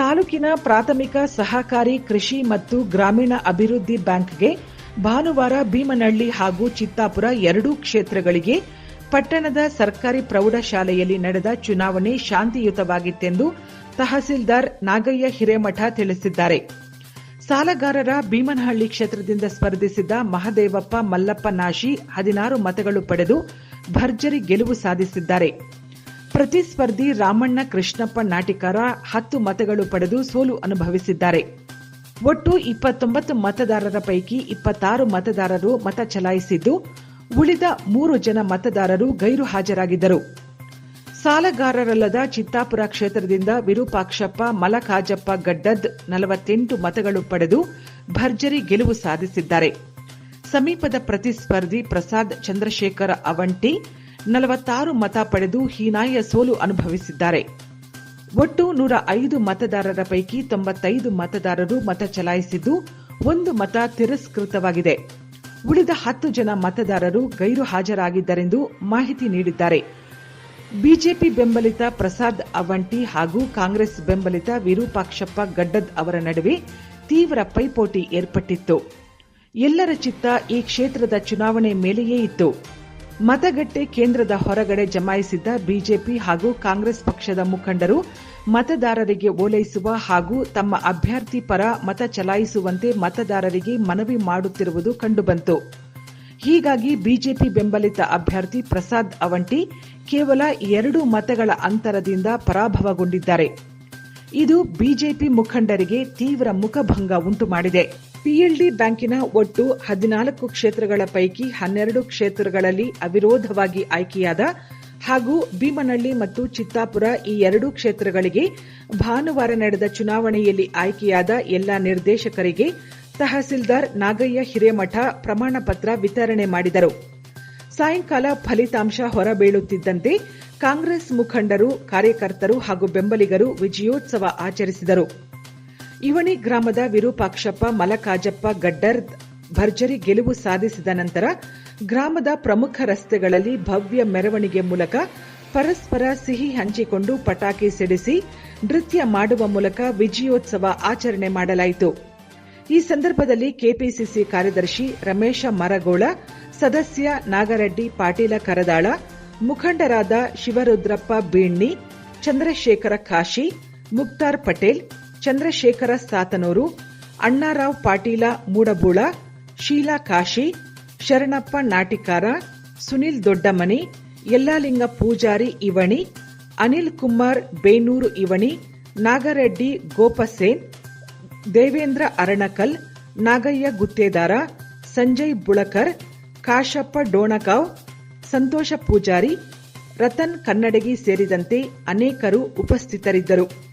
ತಾಲೂಕಿನ ಪ್ರಾಥಮಿಕ ಸಹಕಾರಿ ಕೃಷಿ ಮತ್ತು ಗ್ರಾಮೀಣ ಅಭಿವೃದ್ಧಿ ಬ್ಯಾಂಕ್ಗೆ ಭಾನುವಾರ ಭೀಮನಹಳ್ಳಿ ಹಾಗೂ ಚಿತ್ತಾಪುರ ಎರಡೂ ಕ್ಷೇತ್ರಗಳಿಗೆ ಪಟ್ಟಣದ ಸರ್ಕಾರಿ ಪ್ರೌಢಶಾಲೆಯಲ್ಲಿ ನಡೆದ ಚುನಾವಣೆ ಶಾಂತಿಯುತವಾಗಿತ್ತೆಂದು ತಹಸೀಲ್ದಾರ್ ನಾಗಯ್ಯ ಹಿರೇಮಠ ತಿಳಿಸಿದ್ದಾರೆ. ಸಾಲಗಾರರ ಭೀಮನಹಳ್ಳಿ ಕ್ಷೇತ್ರದಿಂದ ಸ್ಪರ್ಧಿಸಿದ್ದ ಮಹದೇವಪ್ಪ ಮಲ್ಲಪ್ಪ ನಾಶಿ ಹದಿನಾರು ಮತಗಳು ಪಡೆದು ಭರ್ಜರಿ ಗೆಲುವು ಸಾಧಿಸಿದ್ದಾರೆ. ಪ್ರತಿಸ್ಪರ್ಧಿ ರಾಮಣ್ಣ, ಕೃಷ್ಣಪ್ಪ, ನಾಟಿಕಾರ ಹತ್ತು ಮತಗಳು ಪಡೆದು ಸೋಲು ಅನುಭವಿಸಿದ್ದಾರೆ. ಒಟ್ಟು ಇಪ್ಪತ್ತೊಂಬತ್ತು ಮತದಾರರ ಪೈಕಿ ಇಪ್ಪತ್ತಾರು ಮತದಾರರು ಮತ ಚಲಾಯಿಸಿದ್ದು, ಉಳಿದ ಮೂರು ಜನ ಮತದಾರರು ಗೈರು ಹಾಜರಾಗಿದ್ದರು. ಸಾಲಗಾರರಲ್ಲದ ಚಿತ್ತಾಪುರ ಕ್ಷೇತ್ರದಿಂದ ವಿರೂಪಾಕ್ಷಪ್ಪ, ಮಲಕಾಜಪ್ಪ, ಗಡ್ಡದ್ ನಲವತ್ತೆಂಟು ಮತಗಳು ಪಡೆದು ಭರ್ಜರಿ ಗೆಲುವು ಸಾಧಿಸಿದ್ದಾರೆ. ಸಮೀಪದ ಪ್ರತಿಸ್ಪರ್ಧಿ ಪ್ರಸಾದ್ ಚಂದ್ರಶೇಖರ ಅವಂಟಿ ನಲವತ್ತಾರು ಮತ ಪಡೆದು ಹೀನಾಯ ಸೋಲು ಅನುಭವಿಸಿದ್ದಾರೆ. ಒಟ್ಟು ನೂರ ಐದು ಮತದಾರರ ಪೈಕಿ ತೊಂಬತ್ತೈದು ಮತದಾರರು ಮತ ಚಲಾಯಿಸಿದ್ದು ಒಂದು ಮತ ತಿರಸ್ಕೃತವಾಗಿದೆ. ಉಳಿದ ಹತ್ತು ಜನ ಮತದಾರರು ಗೈರು ಹಾಜರಾಗಿದ್ದರೆಂದು ಮಾಹಿತಿ ನೀಡಿದ್ದಾರೆ. ಬಿಜೆಪಿ ಬೆಂಬಲಿತ ಪ್ರಸಾದ್ ಅವಂಟಿ ಹಾಗೂ ಕಾಂಗ್ರೆಸ್ ಬೆಂಬಲಿತ ವಿರೂಪಾಕ್ಷಪ್ಪ ಗಡ್ಡದ್ ಅವರ ನಡುವೆ ತೀವ್ರ ಪೈಪೋಟಿ ಏರ್ಪಟ್ಟಿತ್ತು. ಎಲ್ಲರ ಚಿತ್ತ ಈ ಕ್ಷೇತ್ರದ ಚುನಾವಣೆ ಮೇಲೆಯೇ ಇತ್ತು. ಮತಗಟ್ಟೆ ಕೇಂದ್ರದ ಹೊರಗಡೆ ಜಮಾಯಿಸಿದ್ದ ಬಿಜೆಪಿ ಹಾಗೂ ಕಾಂಗ್ರೆಸ್ ಪಕ್ಷದ ಮುಖಂಡರು ಮತದಾರರಿಗೆ ಓಲೈಸುವ ಹಾಗೂ ತಮ್ಮ ಅಭ್ಯರ್ಥಿ ಪರ ಮತ ಚಲಾಯಿಸುವಂತೆ ಮತದಾರರಿಗೆ ಮನವಿ ಮಾಡುತ್ತಿರುವುದು ಕಂಡುಬಂತು. ಹೀಗಾಗಿ ಬಿಜೆಪಿ ಬೆಂಬಲಿತ ಅಭ್ಯರ್ಥಿ ಪ್ರಸಾದ್ ಅವಂಟಿ ಕೇವಲ ಎರಡು ಮತಗಳ ಅಂತರದಿಂದ ಪರಾಭವಗೊಂಡಿದ್ದಾರೆ. ಇದು ಬಿಜೆಪಿ ಮುಖಂಡರಿಗೆ ತೀವ್ರ ಮುಖಭಂಗ ಉಂಟುಮಾಡಿದೆ. ಪಿಎಲ್ಡಿ ಬ್ಯಾಂಕಿನ ಒಟ್ಟು ಹದಿನಾಲ್ಕು ಕ್ಷೇತ್ರಗಳ ಪೈಕಿ ಹನ್ನೆರಡು ಕ್ಷೇತ್ರಗಳಲ್ಲಿ ಅವಿರೋಧವಾಗಿ ಆಯ್ಕೆಯಾದ ಹಾಗೂ ಭೀಮನಳ್ಳಿ ಮತ್ತು ಚಿತ್ತಾಪುರ ಈ ಎರಡೂ ಕ್ಷೇತ್ರಗಳಿಗೆ ಭಾನುವಾರ ನಡೆದ ಚುನಾವಣೆಯಲ್ಲಿ ಆಯ್ಕೆಯಾದ ಎಲ್ಲಾ ನಿರ್ದೇಶಕರಿಗೆ ತಹಸೀಲ್ದಾರ್ ನಾಗಯ್ಯ ಹಿರೇಮಠ ಪ್ರಮಾಣ ಪತ್ರ ವಿತರಣೆ ಮಾಡಿದರು. ಸಾಯಂಕಾಲ ಫಲಿತಾಂಶ ಹೊರಬೀಳುತ್ತಿದ್ದಂತೆ ಕಾಂಗ್ರೆಸ್ ಮುಖಂಡರು, ಕಾರ್ಯಕರ್ತರು ಹಾಗೂ ಬೆಂಬಲಿಗರು ವಿಜಯೋತ್ಸವ ಆಚರಿಸಿದರು. ಇವಣಿ ಗ್ರಾಮದ ವಿರೂಪಾಕ್ಷಪ್ಪ, ಮಲಕಾಜಪ್ಪ, ಗಡ್ಡರ್, ಭರ್ಜರಿ ಗೆಲುವು ಸಾಧಿಸಿದ ನಂತರ ಗ್ರಾಮದ ಪ್ರಮುಖ ರಸ್ತೆಗಳಲ್ಲಿ ಭವ್ಯ ಮೆರವಣಿಗೆ ಮೂಲಕ ಪರಸ್ಪರ ಸಿಹಿ ಹಂಚಿಕೊಂಡು ಪಟಾಕಿ ಸಿಡಿಸಿ ನೃತ್ಯ ಮಾಡುವ ಮೂಲಕ ವಿಜಯೋತ್ಸವ ಆಚರಣೆ ಮಾಡಲಾಯಿತು. ಈ ಸಂದರ್ಭದಲ್ಲಿ ಕೆಪಿಸಿಸಿ ಕಾರ್ಯದರ್ಶಿ ರಮೇಶ ಮರಗೋಳ, ಸದಸ್ಯ ನಾಗರೆಡ್ಡಿ ಪಾಟೀಲ ಕರದಾಳ, ಮುಖಂಡರಾದ ಶಿವರುದ್ರಪ್ಪ ಬೀಣ್ಣಿ, ಚಂದ್ರಶೇಖರ ಕಾಶಿ, ಮುಕ್ತಾರ್ ಪಟೇಲ್ ಚಂದ್ರಶೇಖರ ಸಾತನೂರು, ಅಣ್ಣಾರಾವ್ ಪಾಟೀಲ ಮೂಡಬೂಳ, ಶೀಲಾ ಕಾಶಿ, ಶರಣಪ್ಪ ನಾಟಿಕಾರ, ಸುನಿಲ್ ದೊಡ್ಡಮನಿ, ಯಲ್ಲಾಲಿಂಗ ಪೂಜಾರಿ ಇವಣಿ, ಅನಿಲ್ ಕುಮಾರ್ ಬೇನೂರು ಇವಣಿ, ನಾಗರೆಡ್ಡಿ ಗೋಪಸೇನ್, ದೇವೇಂದ್ರ ಅರಣಕಲ್, ನಾಗಯ್ಯ ಗುತ್ತೇದಾರ, ಸಂಜಯ್ ಬುಳಕರ್, ಕಾಶಪ್ಪ ಡೋಣಗಾವ್, ಸಂತೋಷ ಪೂಜಾರಿ, ರತನ್ ಕನ್ನಡಗಿ ಸೇರಿದಂತೆ ಅನೇಕರು ಉಪಸ್ಥಿತರಿದ್ದರು.